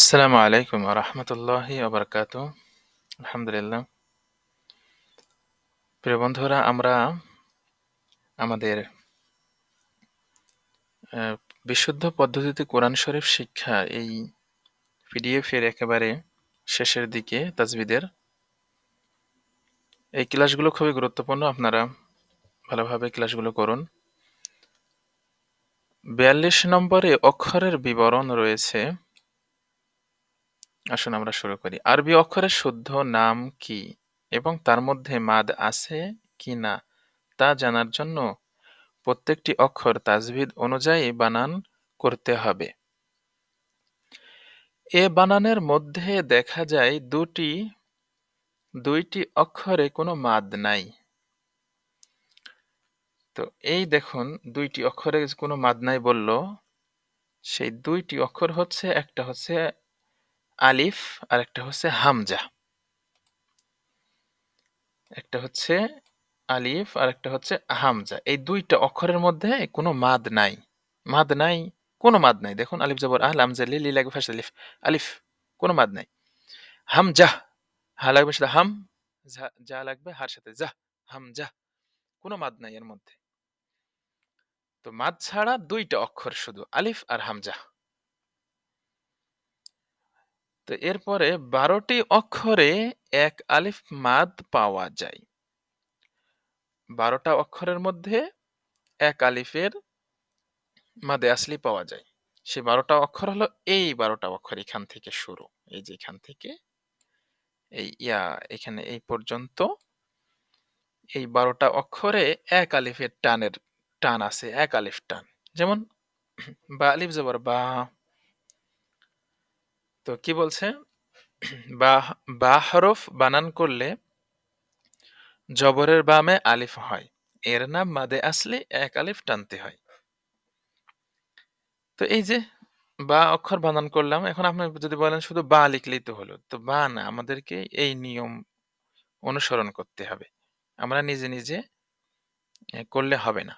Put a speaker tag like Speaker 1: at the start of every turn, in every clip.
Speaker 1: আসসালামু আলাইকুম রহমতুল্লাহি ওবরকাত আলহামদুলিল্লাহ। প্রিয় বন্ধুরা, আমরা আমাদের বিশুদ্ধ পদ্ধতিতে কোরআন শরীফ শিক্ষা এই পিডিএফ এর একেবারে শেষের দিকে তাজবিদের, এই ক্লাসগুলো খুবই গুরুত্বপূর্ণ, আপনারা ভালোভাবে ক্লাসগুলো করুন। বিয়াল্লিশ নম্বরে অক্ষরের বিবরণ রয়েছে। আসুন আমরা শুরু করি। আরবি অক্ষরের শুদ্ধ নাম কি এবং তার মধ্যে মাদ আছে কি না তা জানার জন্য প্রত্যেকটি অক্ষর তাজভিদ অনুযায়ী বানান করতে হবে। এ বানানের মধ্যে দেখা যায় দুটি, দুইটি অক্ষরে কোনো মাদ নাই। তো এই দেখুন, দুইটি অক্ষরে কোনো মাদ নাই বলল। সেই দুইটি অক্ষর হচ্ছে, একটা হচ্ছে আলিফ আর একটা হচ্ছে হামজা। একটা হচ্ছে আলিফ আর একটা হচ্ছে হামজা। এই দুইটা অক্ষরের মধ্যে কোনো মাদ নাই। মাদ নাই, কোনো মাদ নাই। দেখুন, আলিফ জবর আহ, লামজা, লি লি, লাগবে আলিফ আলিফ, কোনো মাদ নাই। হামজা, হা লাগবে সেটা হাম যা লাগবে হার সাথে যা, হামজা, কোনো মাদ নাই এর মধ্যে। তো মাদ ছাড়া দুইটা অক্ষর শুধু, আলিফ আর হামজা। তো এরপরে বারোটি অক্ষরে এক আলিফ মাদ পাওয়া যায়। বারোটা অক্ষরের মধ্যে এক আলিফের মাদে আসলি পাওয়া যায়। সে বারোটা অক্ষর হলো এই বারোটা অক্ষর এখান থেকে শুরু। এই যে এখান থেকে এই ইয়া এখানে এই পর্যন্ত এই বারোটা অক্ষরে এক আলিফের টানের টান আছে, এক আলিফ টান। যেমন বা আলিফ জবর বা তো কি বলছে? বা বা হরফ বানান করলে জবরের বামে আলিফ হয়। এর নাম মাদে আসলে এক আলিফ টানতে হয়। তো এই যে বা অক্ষর বানান করলাম, এখন আপনি যদি বলেন শুধু বা লিখলেই তো হলো। তো বা না, আমাদেরকে এই নিয়ম অনুসরণ করতে হবে। আমরা নিজে নিজে করলে হবে না।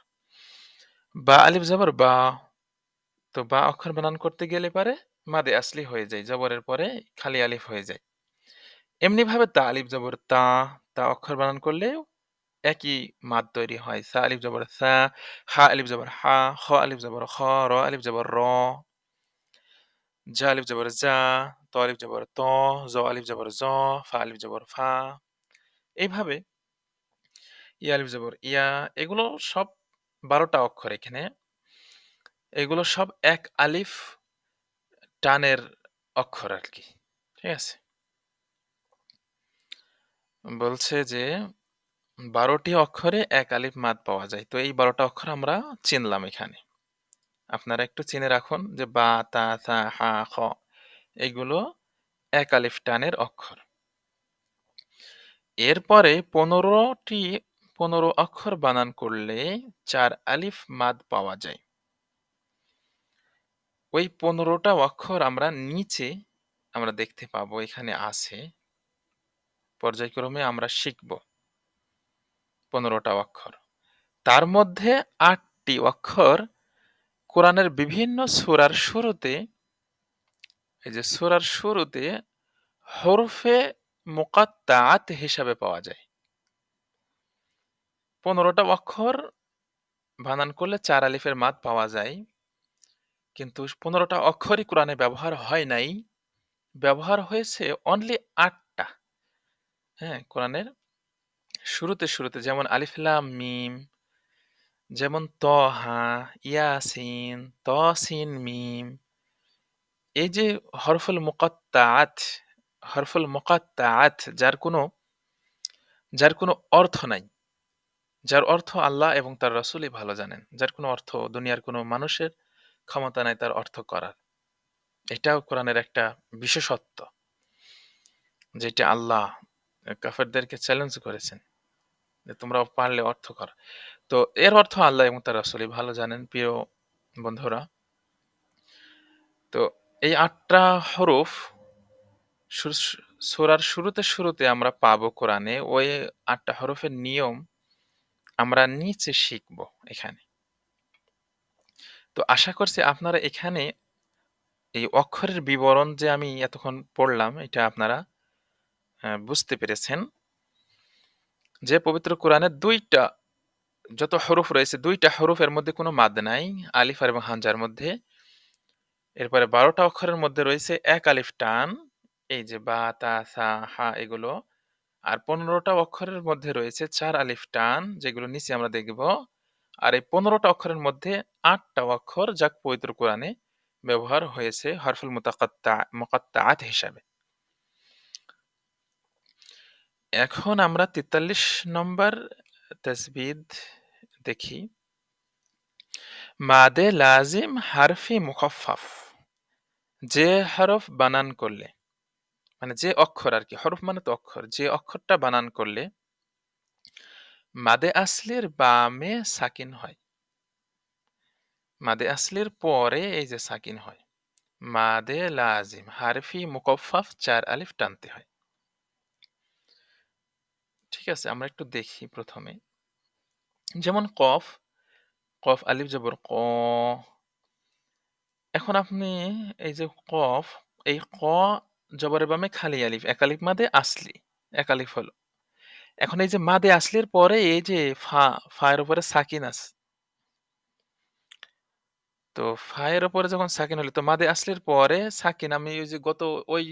Speaker 1: বা আলিফ জবর বা, তো বা অক্ষর বানান করতে গেলে পারে মাদে আসলি হয়ে যায় জবরের পরে খালি আলিফ হয়ে যায় এমনি ভাবে তা আলিফ জবর তা তা অক্ষর বানান করলেও একই মাদ তৈরি হয় সা আলিফ জবর সা হা আলিফ জবর হা খ আলিফ জবর খ র আলিফ জবর র জা আলিফ জবর জা ত আলিফ জবর ত জ আলিফ জবর জ ফা আলিফ জবর ফা এইভাবে ইয়া আলিফ জবর ইয়া এগুলো সব বারোটা অক্ষর এখানে এগুলো সব এক আলিফ টানের অক্ষর আর কি, ঠিক আছে? বলছে যে, বারোটি অক্ষরে এক আলিফ মাদ পাওয়া যায়, তো এই বারোটা অক্ষর আমরা চিনলাম এখানে। আপনারা একটু চিনে রাখুন যে বা, তা, থা, হা, খ, এগুলো এক আলিফ টানের অক্ষর। এরপরে পনেরোটি, পনেরো অক্ষর বানান করলে চার আলিফ মাদ পাওয়া যায়। ওই পনেরোটা অক্ষর আমরা নিচে আমরা দেখতে পাবো, এখানে আছে। পর্যায়ক্রমে আমরা শিখব পনেরোটা অক্ষর। তার মধ্যে আটটি অক্ষর কোরআনের বিভিন্ন সূরার শুরুতে, এই যে সূরার শুরুতে হরফে মুকাত্তাআত হিসাবে পাওয়া যায়। পনেরোটা অক্ষর বানান করলে চার আলিফের মাদ পাওয়া যায়। কিন্তু পনেরোটা অক্ষরই কোরআনে ব্যবহার হয় নাই। ব্যবহার হয়েছে অনলি আটটা। হ্যাঁ কোরআনের শুরুতে শুরুতে যেমন আলিফ মিম, যেমন তহা, ইয়াসিন তসিন মিম। এই যে হরফুল মুকাত্তাআত হরফুল মুকাত্তাআত যার কোনো যার কোনো অর্থ নাই। যার অর্থ আল্লাহ এবং তার রাসূলই ভালো জানেন। যার কোনো অর্থ দুনিয়ার কোনো মানুষের ক্ষমতা নাই, তার অর্থ করার। এটাও কোরআনের একটা বিশেষত্ব, যেটা আল্লাহ কাফেরদেরকে চ্যালেঞ্জ করেছেন, যে তোমরা পারলে অর্থ কর। তো এর অর্থ আল্লাহ এবং তার রাসূলই ভালো জানেন, প্রিয় বন্ধুরা। তো এই আটটা হরফ সূরার শুরুতে শুরুতে আমরা পাবো কোরআনে, ওই আটটা হরফের নিয়ম আমরা নিচে শিখব এখানে। তো আশা করছি আপনারা এখানে এই অক্ষরের বিবরণ যে আমি এতক্ষণ পড়লাম, এটা আপনারা বুঝতে পেরেছেন। যে পবিত্র কোরআনে দুইটা, যত হরুফ রয়েছে, দুইটা হরুফের মধ্যে কোনো মাদ নাই, আলিফ আর এবং হামজার মধ্যে। এরপরে বারোটা অক্ষরের মধ্যে রয়েছে এক আলিফ টান, এই যে বা, তা, সা, হা এগুলো। আর পনেরোটা অক্ষরের মধ্যে রয়েছে চার আলিফ টান, যেগুলো নিচে আমরা দেখব। আর এই পনেরোটা অক্ষরের মধ্যে আটটা অক্ষর যা পবিত্র কোরআনে ব্যবহার হয়েছে হরফুল মুতাকাত্তা, মুকাত্তাআত হিসাবে। এখন আমরা তেতাল্লিশ নম্বর তসবিদ দেখি। মাদে লাজিম হারফি মুখফাফ যে হরফ বানান করলে মানে যে অক্ষর আর কি, হরফ মানে তো অক্ষর, যে অক্ষরটা বানান করলে মাদে আসলির বামে সাকিন হয়। মাদে আসলির পরে এই যে সাকিন হয়, মাদে লাজিম, হারফি মুকফাফ চার আলিফ টানতে হয়। ঠিক আছে, আমরা একটু দেখি প্রথমে। যেমন কফ কফ আলিফ জবর ক। এখন আপনি এই যে কফ, এই ক জবরের বামে খালি আলিফ, এক আলিফ মাদে আসলি, এক আলিফ হলো। এখন এই যে মাদে আসলির পরে এই যে ফা, ফায়ের উপরে সাকিন আছে। তো ফায়ের উপরে যখন সাকিন হলো, তো মাদে আসলির পরে সাকিন, আমি ওই যে গত ওই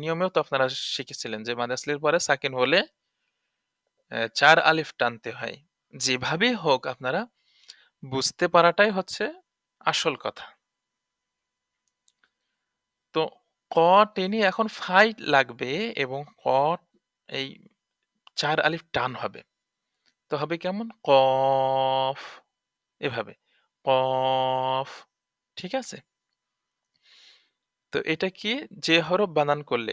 Speaker 1: নিয়মেও তো আপনারা শিখেছিলেন যে মাদে আসলির পরে সাকিন হলে চার আলিফ টানতে হয়। যেভাবেই হোক আপনারা বুঝতে পারাটাই হচ্ছে আসল কথা। তো ক টেনে এখন ফাই লাগবে এবং ক, এই চার আলিফ টান হবে। তো হবে কেমন? কফ, এভাবে। কফ, ঠিক আছে? তো এটা কি? যে হরফ বানান করলে।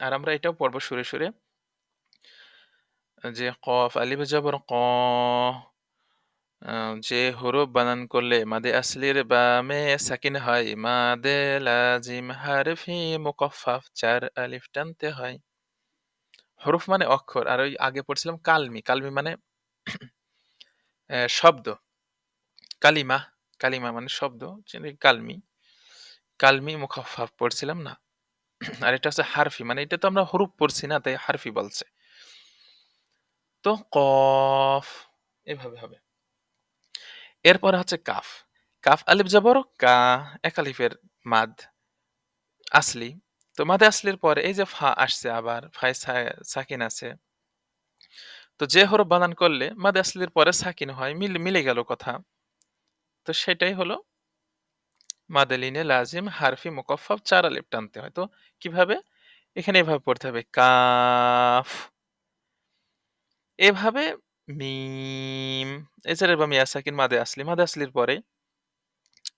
Speaker 1: আর আমরা এটাও পড়ব সুরে সুরে। যে কফ, আলিফ, জবর, ক যে হরফ বানান করলে মাদে আসলির বামে সাকিন হয়, মাদে লাজিম হারফি মুকফাফ চার আলিফ টানতে হয়। হরফ মানে অক্ষর, আর ওই আগে পড়ছিলাম কালমি। কালমি মানে শব্দ। কালিমা কালিমা মানে শব্দ কালমি? কালমি মুখাফাফ পড়ছিলাম না। আর এটা হচ্ছে হারফি মানে এটা তো আমরা হরুপ পড়ছি না, তাই হারফি বলছে। তো কফ, এভাবে হবে। এরপর হচ্ছে কাফ। কাফ, আলিফ জবর, কা, এক আলিফের মাদ, আসলি। তো মাদে আসলির পরে এই যে ফা আসছে আবার ফাই সাকিন আছে। তো যে হরফ বানান করলে মাদে আসলির পরে সাকিন হয়, মিল, মিলে গেল কথা। তো সেটাই হলো মাদালিনে লাজিম হারফি মুকফফ চার আলিফ টানতে হয়। তো কীভাবে? এখানে এভাবে পড়তে হবে, কাফ। এভাবে মিম এছাড়া বা মিয়া সাকিন মাদে আসলি, মাদে আসলির পরে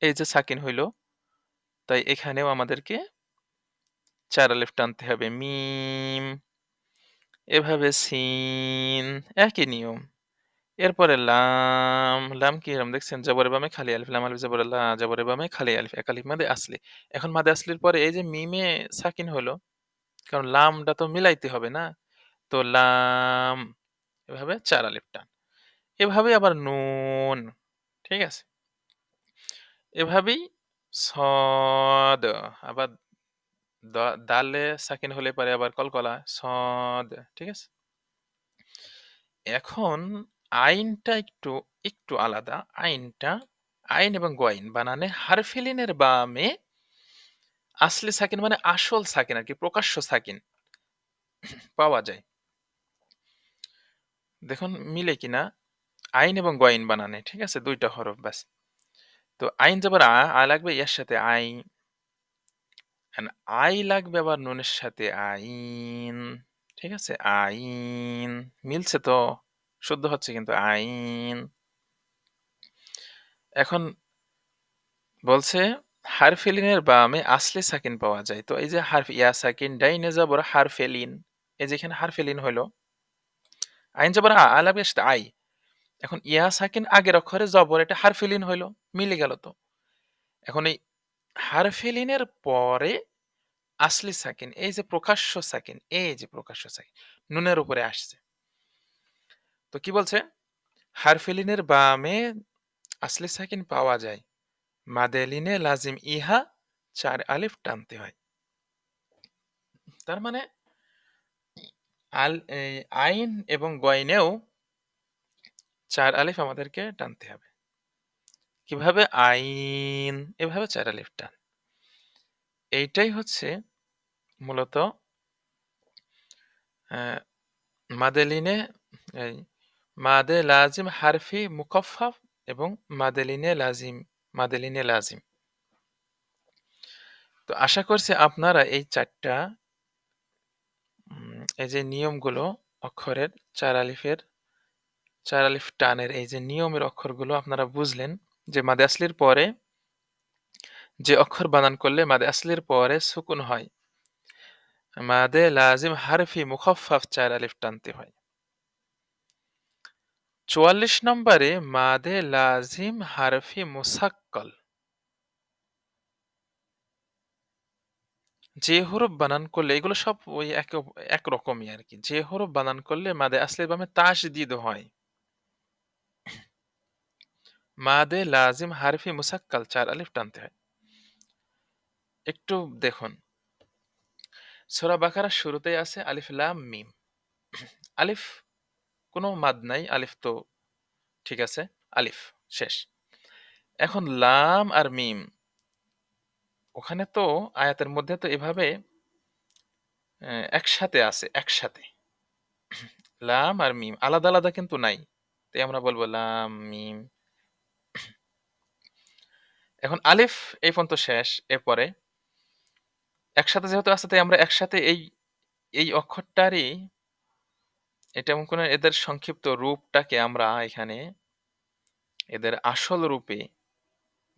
Speaker 1: এই যে সাকিন হইল, তাই এখানেও আমাদেরকে চার আলিফ টানতে হবে, মিম। এভাবে সিন, একই নিয়ম। এরপরে লাম লাম কি এরম দেখছেন? জবরে বামে খালি আলিফ, লাম আলিফ, জবরে লা, জবরে বামে খালি আলিফ, এক আলিফ মাদে আসলি। এখন মাদে আসলির পরে এই যে মিমে সাকিন হলো, কারণ লামটা তো মিলাইতে হবে না, তো লাম এভাবে চার আলিফ টান। এভাবে আবার নুন, ঠিক আছে? এভাবেই সদ, আবার দালে সাকিন হলে পারে আবার কলকলা, সদ, ঠিক আছে? এখন আইনটা একটু একটু আলাদা। আইনটা, আইন এবং গোয়াইন বানানে হারফিলিনের বামে আসলে সাকিন মানে আসল সাকিন আর কি প্রকাশ্য সাকিন পাওয়া যায়। দেখুন, মিলে কিনা? আইন এবং গোয়াইন বানানে, ঠিক আছে? দুইটা হরফ, ব্যাস। তো আইন যাবার আ লাগবে ইয়ার সাথে আই আই লাগবে আবার নুনের সাথে আইন, ঠিক আছে? আইন, মিলছে তো, শুদ্ধ হচ্ছে কিন্তু আইন। এখন বলছে, হারফেলিনের বামে আসলে সাকিন পাওয়া যায়। তো এই যে হারফ, ইয়া সাকিন, ডাইনে যাবর হারফেলিন। এই যেখানে হারফেলিন হলো আইন যাবর আ আ আই। এখন ইয়া সাকিন আগের অক্ষরে জবর, এটা হারফেলিন হইল, মিলে গেল তো। এখন এই হারফেলিনের পরে আসলি সাকিন, এই যে প্রকাশ্য সাকিন, এই যে প্রকাশ্য সাকিন, নুনের উপরে আসছে। তো কি বলছে? হারফেলিনের বামে আসলি সাকিন পাওয়া যায়, মাদেলিনে লাজিম ইহা চার আলিফ টানতে হয়। তার মানে আল আইন এবং গয়নেও চার আলিফ আমাদেরকে টানতে হবে। কীভাবে আইন, এভাবে চার আলিফ টান এইটাই হচ্ছে মূলত মাদেলিনে মাদে লাজিম হারফি মুকফাফ এবং মাদেলিনে লাজিম মাদেলিনে লাজিম। তো আশা করছি আপনারা এই চারটা এই যে নিয়মগুলো, অক্ষরের চার আলিফের চার আলিফ টানের এই যে নিয়মের অক্ষরগুলো আপনারা বুঝলেন। যে মাদে আসলির পরে যে অক্ষর বানান করলে মাদে আসলির পরে সুকুন হয়। মাদে লাজিম হারফি মুখফাফ চার আলিফ টানতে হয়। চুয়াল্লিশ নম্বরে মাদে লাজিম হারফি মুসাক্কল। যে হরফ বানান করলে এগুলো সব ওই এক একরকমই আর কি। যে হরফ বানান করলে মাদে আসলির বামে তাস দিদ হয়। মাদে লাজিম হারফি মুসাক্কাল চার আলিফ টানতে হয়। একটু দেখুন। সোরা বাকারার শুরুতেই আছে আলিফ লাম মিম। আলিফ কোনো মাদ নাই, আলিফ তো ঠিক আছে, আলিফ, শেষ। এখন লাম আর মিম, ওখানে তো আয়াতের মধ্যে তো এভাবে একসাথে আছে, একসাথে। লাম আর মিম, আলাদা আলাদা কিন্তু নাই। তাই আমরা বলব লাম, মিম এখন আলিফ, এই পর্যন্ত শেষ। এরপরে, একসাথে যেহেতু আছে, তাই আমরা একসাথে এই এই অক্ষরটারই এটা এমন কোনো এদের সংক্ষিপ্ত রূপটাকে আমরা এখানে, এদের আসল রূপে,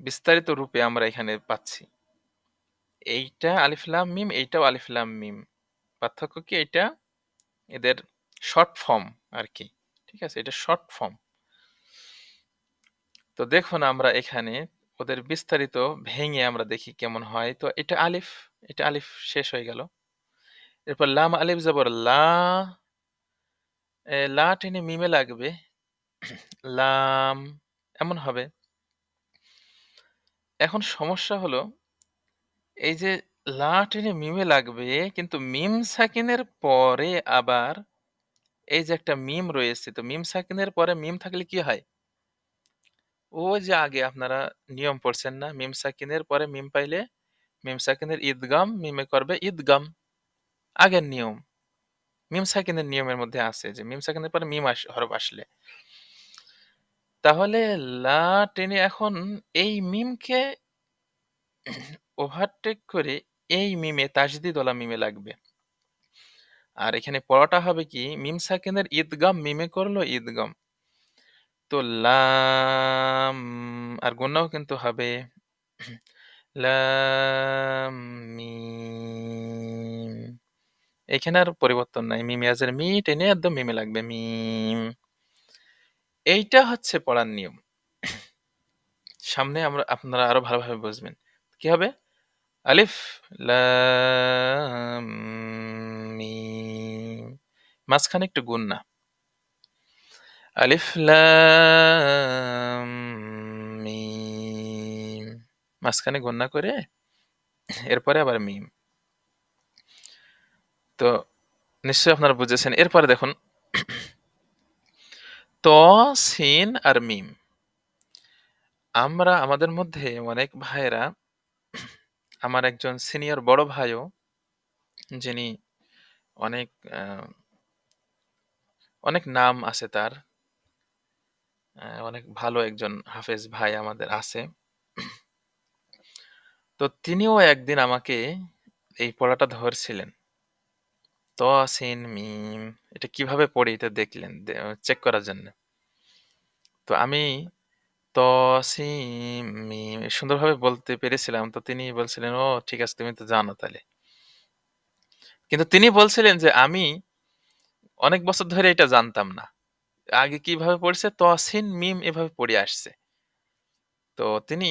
Speaker 1: বিস্তারিত রূপে আমরা এখানে পাচ্ছি। এইটা আলিফ লাম মিম, এইটাও আলিফ লাম মিম। পার্থক্য কি? এটা এদের শর্ট ফর্ম আর কি। ঠিক আছে? এটা শর্ট ফর্ম তো দেখুন আমরা এখানে ওদের বিস্তারিত ভেঙে আমরা দেখি কেমন হয়। তো এটা আলিফ এটা আলিফ শেষ হয়ে গেল। এরপর লাম আলিফ জবর লা লা টেনে মিমে লাগবে। লাম, এমন হবে। এখন সমস্যা হলো, এই যে লা টেনে মিমে লাগবে, কিন্তু মিম সাকিনের পরে আবার এই যে একটা মিম রয়েছে, তো মিম সাকিনের পরে মিম থাকলে কি হয়? ওই যে আগে আপনারা নিয়ম পড়ছেন না, মিম সাকিনের পরে মিম পাইলে মিম সাকিনের ঈদগাম, মিমে করবে ঈদগাম। আগের নিয়ম। মিম সাকিনের নিয়মের মধ্যে আছে যে মিম সাকিনের পরে মিম আস, হরফ আসলে। তাহলে লা টেনে এখন এই মিমকে ওভারটেক করে এই মিমে তাজদিদ ওলা মিমে লাগবে। আর এখানে পড়াটা হবে কি, মিম সাকিনের ঈদগাম মিমে করল ঈদগাম। তো লাম আর গুণাও কিন্তু হবে লাম মিম এখানে আর পরিবর্তন নাই মিম ইয়াজের মি টেনে একদম মিমে লাগবে মিম এইটা হচ্ছে পড়ার নিয়ম। সামনে আমরা, আপনারা আরও ভালোভাবে বুঝবেন। কি হবে? আলিফ লাম মিম মাঝখানে একটু গুন্না আলিফ মিম। মাঝখানে গুন্না করে এরপরে আবার মিম। তো নিশ্চয়ই আপনারা বুঝেছেন। এরপরে দেখুন। ত, সিন আর মিম। আমরা আমাদের মধ্যে অনেক ভাইয়েরা আমার একজন সিনিয়র বড় ভাইও, যিনি অনেক অনেক নাম আছে তার। অনেক ভালো একজন হাফেজ ভাই আমাদের আছে। তো তিনিও একদিন আমাকে এই পড়াটা ধরছিলেন। ত সিন মিম, এটা কীভাবে পড়ি এটা দেখলেন চেক করার জন্য। তো আমি ত মিম, সুন্দরভাবে বলতে পেরেছিলাম। তো তিনি বলছিলেন, ও, ঠিক আছে, তুমি তো জানো তাহলে। কিন্তু তিনি বলছিলেন যে, আমি অনেক বছর ধরে এটা জানতাম না। আগে কীভাবে পড়ছে তসিন মিম এভাবে পড়ে আসছে তো তিনি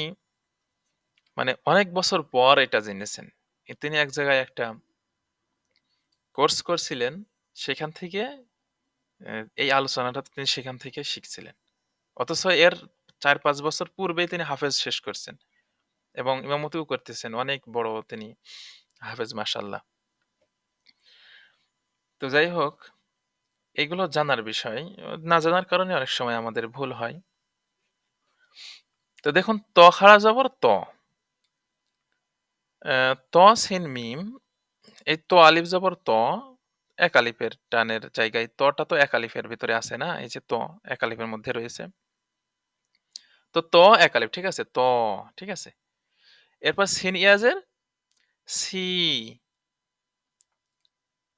Speaker 1: মানে অনেক বছর পর এটা জেনেছেন তিনি এক জায়গায় একটা কোর্স করছিলেন সেখান থেকে এই আলোচনাটা তিনি সেখান থেকে শিখছিলেন অথচ এর চার পাঁচ বছর পূর্বেই তিনি হাফেজ শেষ করছেন এবং ইমামতিও করতেছেন। অনেক বড় তিনি হাফেজ মাশাআল্লাহ। তো যাই হোক, এগুলো জানার বিষয়। না জানার কারণে অনেক সময় আমাদের ভুল হয়। তো দেখুন, ত খাড়া জবর ত। ত সিন মিম, এই ত আলিফ জবর ত, এক আলিফের টানের জায়গায় তটা তো এক আলিফের ভিতরে আছে না? এই যে ত, এক আলিফের মধ্যে রয়েছে। তো ত এক আলিফ, ঠিক আছে? ত, ঠিক আছে? এরপর সিন ইয়াজের সি।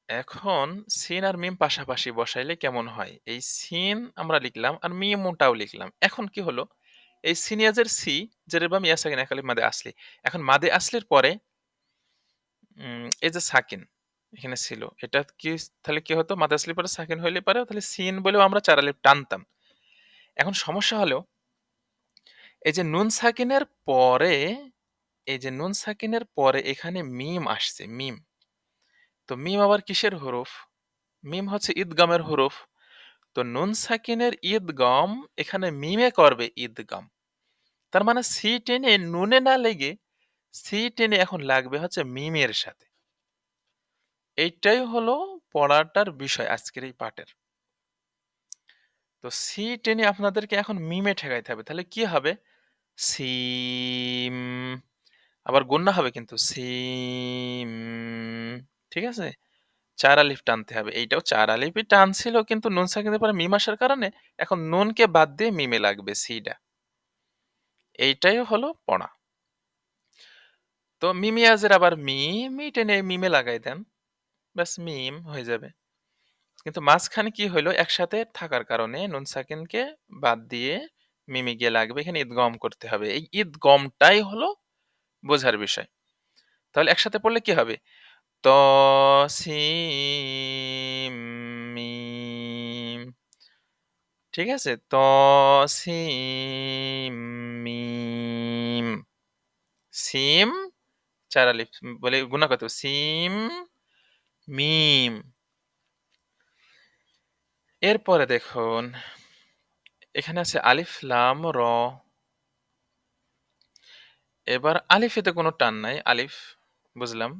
Speaker 1: এখন সিন আর মিম পাশাপাশি বসাইলে কেমন হয়? এই সিন আমরা লিখলাম আর মিমটাও লিখলাম। এখন কি হলো? এই সিন ইয়াজের সি জেরের বাম ইয়া সাকিন এক আলিফ মাদে আসলি। এখন মাদে আসলির পরে এই যে সাকিন এখানে ছিল। এটা কি তাহলে কি হতো? মাদে আসলির পরে সাকিন হইলে পারে তাহলে সিন বলেও আমরা ৪ আলিফ টানতাম। এখন সমস্যা হলো এই যে নুন সাকিনের পরে এই যে নুন সাকিনের পরে এখানে মিম আসছে, মিম। তো মিম আবার কিসের হরফ? মিম হচ্ছে ঈদগামের হরফ। তো নুন সাকিনের ঈদগম এখানে মিমে করবে ঈদগাম। তার মানে সি টেনে নুনে না লেগে সি টেনে এখন লাগবে হচ্ছে মিমের সাথে। এইটাই হলো পড়াটার বিষয় আজকের এই পাঠের। তো সি টেনে আপনাদেরকে এখন মিমে ঠেকাইতে হবে। তাহলে কি হবে? সিম আবার গুন্না হবে কিন্তু সিম ঠিক আছে? ৪ আলিফ টানতে হবে। এইটাও ৪ আলিফই টানছিল কিন্তু নুন সাকিনের পরে মিম আসার কারণে এখন নুনকে বাদ দিয়ে মিমে লাগবে সিটা। এইটাই হলো পড়া। তো মিমিয়াজের আবার মি, মি টেনে মিমে লাগাই দেন। ব্যাস মিম হয়ে যাবে। কিন্তু মাঝখানে কি হইল? একসাথে থাকার কারণে নুন সাকিনকে বাদ দিয়ে মিমে গিয়ে লাগবে। এখানে ঈদগম করতে হবে। এই ঈদগমটাই হলো বোঝার বিষয়। তাহলে একসাথে পড়লে কি হবে? ত সিম। ঠিক আছে? ত সিম মিম। সিম ৪ আলিফ বলে গুণা কত? সিম মিম। এরপরে দেখুন এখানে আছে আলিফ, লাম, র। এবার আলিফেতে কোনো টান নাই। আলিফ বুঝলাম।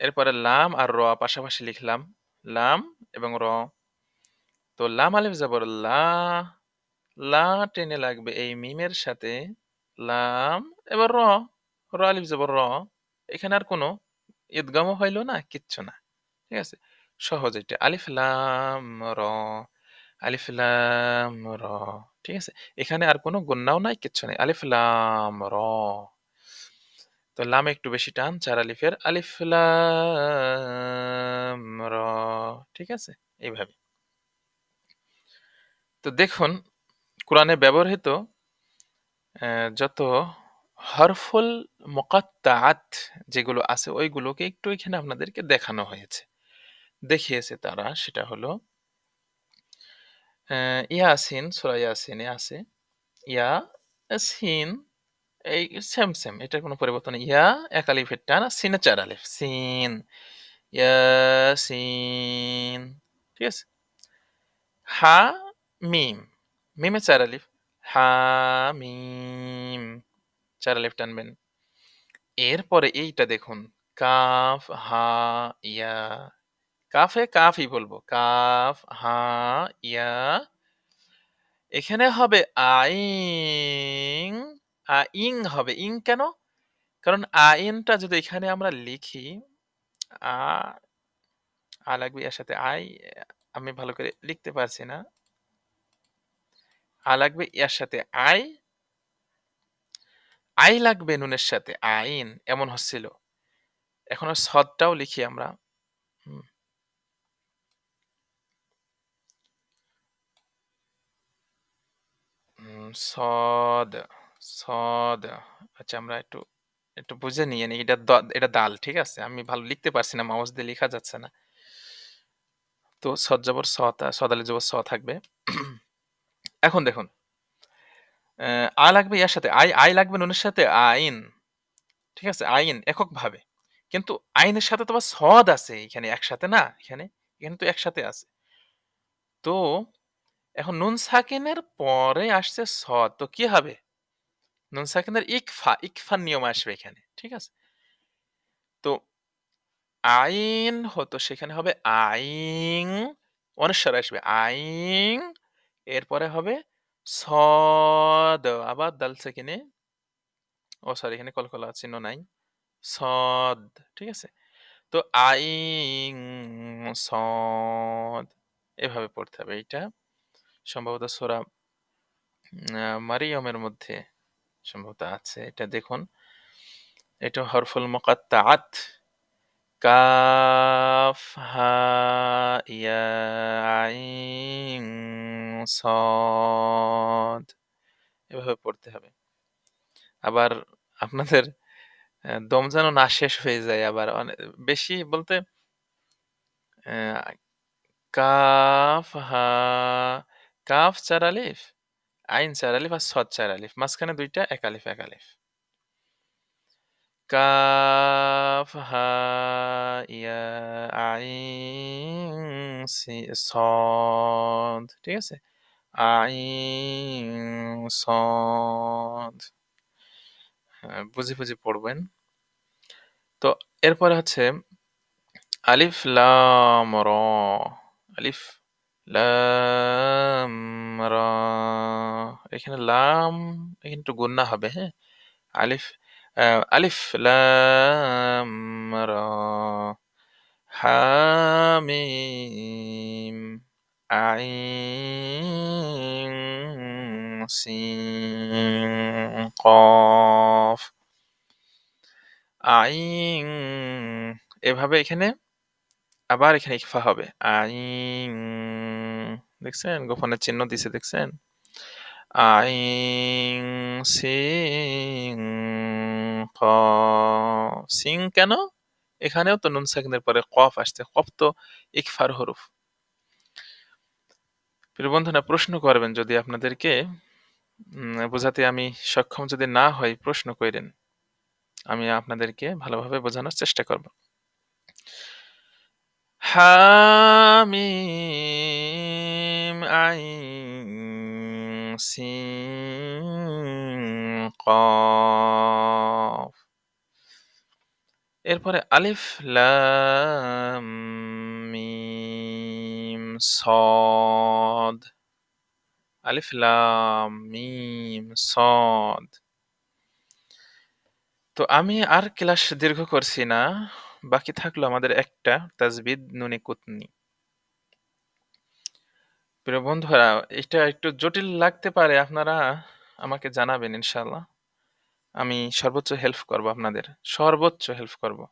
Speaker 1: এরপরে লাম আর র পাশাপাশি লিখলাম। লাম এবং র। তো লাম আলিফ জবর লা, লা টেনে লাগবে এই মিমের সাথে লাম এবার র, র আলিফ জবর র। এখানে আর কোনো ঈদগামও হইল না, কিচ্ছু না। ঠিক আছে? সহজ এটা। আলিফ লাম র, আলিফ লাম র। ঠিক আছে? এখানে আর কোনো গুন্নাও নাই, কিচ্ছু নাই। আলিফ লাম র। তো লামে একটু বেশি টান চার আলিফের। আলিফ র। ঠিক আছে? এইভাবে। তো দেখুন কোরআনে ব্যবহৃত যত হরফুল মুকাত্তাআত যেগুলো আছে ওইগুলোকে একটু এখানে আপনাদেরকে দেখানো হয়েছে। দেখিয়েছে তারা সেটা হলো ইয়াসিন, সূরা ইয়াসিনে আছে। ইয়া, সিন এই সেম, সেম এটার কোনো পরিবর্তন। ইয়া এক আলিফের টান আর সিনে ৪ আলিফ। সিন, ইয়া সিন ঠিক আছে? হা, মিম। মিমে ৪ আলিফ। হা, মিম। ৪ আলিফ টানবেন। এরপরে এইটা দেখুন কাফ, হা, ইয়া। কাফে কাফই বলব। কাফ, হা, ইয়া। এখানে হবে আইং হবে। ইং কেন? কারণ আইনটা যদি এখানে আমরা লিখি আ আ লাগবে এর সাথে আই আমি ভালো করে লিখতে পারছি না। আ লাগবে ইয়ার সাথে আই। আই লাগবে নুনের সাথে আইন এমন হচ্ছিল। এখন সদটাও লিখি আমরা। সদ, আচ্ছা আমরা একটু, একটু বুঝে নিয়ে নিই। এটা এটা দাল, ঠিক আছে? আমি ভালো লিখতে পারছি না। মাউস দিয়ে লিখা যাচ্ছে না। তো সদ জবর স তা জবর স থাকবে। এখন দেখুন আ লাগবে ইয়ার সাথে আই, আই লাগবে নুনের সাথে আইন। ঠিক আছে? আইন এককভাবে। কিন্তু আইনের সাথে তো আবার সদ আছে এখানে একসাথে না? এখানে, এখানে তো একসাথে আছে। তো এখন নুন সাকিনের পরে আসছে সদ। তো কি হবে? নুন সাকিনের ইকফা, ইকফার নিয়ম আসবে এখানে। ঠিক আছে? তো আইন হতো সেখানে হবে আইং, অনুস্বার আসবে আইং, এরপরে হবে সদ, আবার দাল সাকিনে ও সরি এখানে কলকলা চিহ্ন নাই। সদ, ঠিক আছে? তো আইং সদ এভাবে পড়তে হবে। এইটা সম্ভবত সোরা মারিয়মের মধ্যে সম্ভবত আছে। এটা দেখুন। এটা হরফুল মুকাত্তাআত কাফ, হা, ইয়া, আইন, সদ এভাবে পড়তে হবে। আবার আপনাদের দম যেন না শেষ হয়ে যায় আবার বেশি বলতে কাফ, হা, কাফ ৪ আলিফ, আইন ৪ আলিফ আর সদ ৪ আলিফ। মাঝখানে ২ টা ১ আলিফ, ১ আলিফ। কাফ, হা, ইয়া, আইন, সদ। ঠিক আছে? আইন, সদ। হ্যাঁ, বুঝে, বুঝে পড়বেন। তো এরপরে হচ্ছে আলিফ, লাম, র, আলিফ, এখানে লাম এখানে একটু গুন্না হবে, হ্যাঁ? আলিফ আলিফ, লাম, রা, হামিম, আইন, কফ। আইন এভাবে এখানে আবার এখানে ইকফা হবে। আইন দেখছেন? গোপনের চিহ্ন দিছে দেখছেন? আইং সিন কফ। সিং কেন? এখানেও তো নুন সাকিনের পরে কফ আসছে। কফ তো ইকফার হরফ। প্রিয় বন্ধুরা প্রশ্ন করবেন যদি আপনাদেরকে বোঝাতে আমি সক্ষম যদি না হই প্রশ্ন কইরেন। আমি আপনাদেরকে ভালোভাবে বোঝানোর চেষ্টা করব। হামিম, এরপরে আলিফ, লাম, মিম, সদ। আলিফ, লাম, মিম, সদ। তো আমি আর ক্লাস দীর্ঘ করছি না। বাকি থাকল আমাদের একটা তাজবিদ নুনে কুতনি। প্রিয় বন্ধুরা, এটা একটু জটিল লাগতে পারে, আপনারা আমাকে জানাবেন ইনশাআল্লাহ। আমি সর্বোচ্চ হেল্প করব আপনাদের। সর্বোচ্চ হেল্প করব।